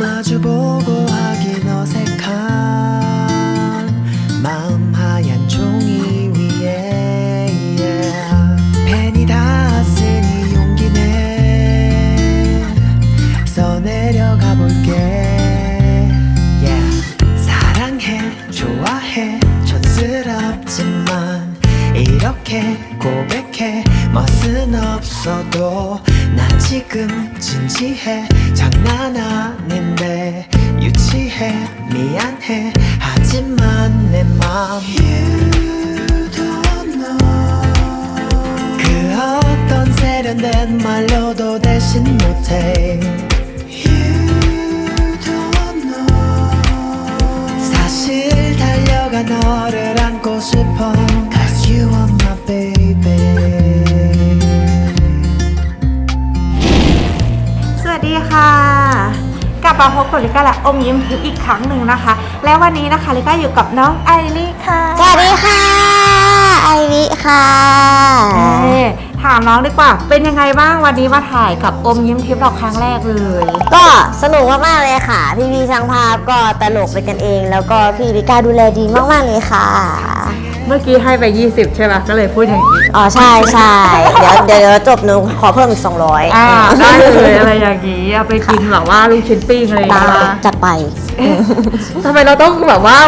마주보고 하긴 어색한 마음 하얀 종이 위에. 펜이 닿았으니 용기 내 써내려가 볼게. 사랑해 좋아해 촌스럽지만 이렇게 고백해 멋 은 없어도 나 지금 진지해. 장난 아닌데 유치해. 미안해. 하지만 내맘 don't know. 그 어떤 세련된 말로도 대신 못해. 사실 달려가 너를 안고 싶어. Cause you are ค่ะ กลับมาพบกับลิก้าและอมยิ้มทิพย์อีกครั้งหนึ่งนะคะ และวันนี้นะคะลิก้าอยู่กับน้องไอริค่ะ สวัสดีค่ะ ไอวิค่ะเอ้ยถามน้องดีกว่า เป็นยังไงบ้างวันนี้มาถ่ายกับอมยิ้มทิพย์เราครั้งแรกเลย ก็สนุกมากๆเลยค่ะ พี่พี่ๆช่างภาพก็ตลกไปกันเอง แล้วก็พี่ลิก้าดูแลดีมากๆเลยค่ะ เมื่อกี้ให้ไป 20 ใช่ไหมก็เลยพูดอย่างนี้ อ๋อใช่ใช่เดี๋ยวเดี๋ยวจบหนูขอเพิ่มอีก200อ่าได้เลยอะไรอย่างนี้เอาไปกินแบบว่าลูกชิ้นปิ้งอะไรอย่างได้เงี้ยจัดไปทำไมเราต้องแบบว่า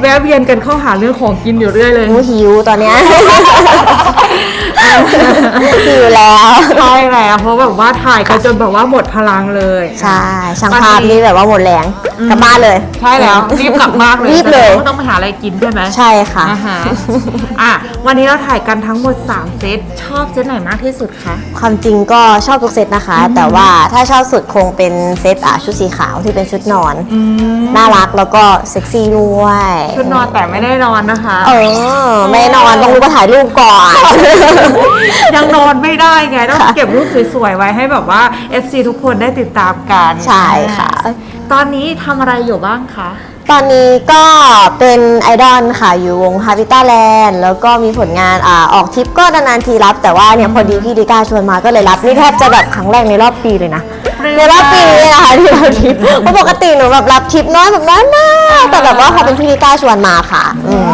แวะเวียนกันเข้าหาเรื่องของกินอยู่เรื่อยเลย หนูหิวตอนเนี้ย หิวแล้ว ใช่แล้วเพราะแบบว่าถ่ายกันจนแบบว่าหมดพลังเลยใช่ช่างภาพนี่แบบว่าหมดแรงกลับบ้านเลย ใช่แล้วรีบกลับมากเลยรีบเลยแสดงว่าต้องไปหาอะไรกินใช่ไหมใช่ค่ะอาหารอะวันนี้เราถ่ายกันทั้งหมด 3 เซตชอบเซตไหนมากที่สุดคะความจริงก็ชอบทุกเซตนะคะ แต่ว่าถ้าชอบสุดคงเป็นเซตอะชุดสีขาวที่เป็นชุดนอนอืมน่ารักแล้วก็เซ็กซี่ด้วยชุดนอนแต่ไม่ได้นอนนะคะ เออ ไม่นอนต้องรู้ว่าถ่ายรูปก่อนยังนอนไม่ได้ไง ต้องเก็บรูปสวยๆไว้ให้แบบว่า FC ทุกคนได้ติดตามกันใช่ค่ะ ตอนนี้ทำอะไรอยู่บ้างคะ ตอนนี้ก็เป็นไอดอลค่ะอยู่วงฮา b ิต้าแลนด์แล้วก็มีผลงานอ่าออกทริปก็นานๆทีรับ แต่ว่าเนี่ยพอดีพี่ดิก้าชวนมาก็เลยรับนี่แทบจะแบบครั้งแรกในรอบปีเลยนะในรอบปีนี้นะคะที่รับทริปเพราะปกติหนูแบบรับทริปน้อยแบบน้อยมากแต่แบบว่าพอเป็นพี่ดิก้าชวนมาค่ะอืม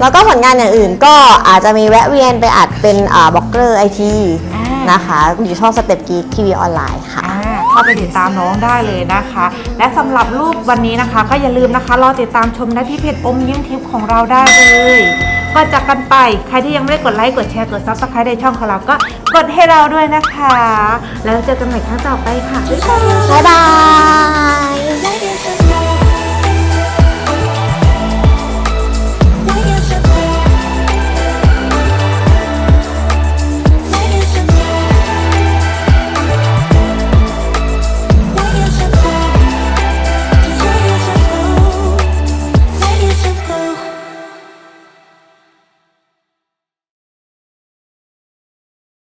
แล้วก็ผลงานอย่างอื่นก็อาจจะมีแวะเวียนไปอัดเป็นอ่าบล็อกเกอร์ไอทีอ่านนะคะอยู่ช่องสเต็ปกีทีวีออนไลน์ค่ะอ่าเข้าไปติดตามน้องได้เลยนะคะ และสำหรับรูปวันนี้นะคะ ก็อย่าลืมนะคะรอติดตามชมได้ที่เพจอมยิ้มทิพย์ของเราได้เลยก็จากกันไปใครที่ยังไม่ได้กดไลค์กดแชร์กดซับสไครต์ในช่องของเราก็กดให้เราด้วยนะคะ แล้วเจอกันใหม่ครั้งต่อไปค่ะบ๊ายบายบ๊ายบาย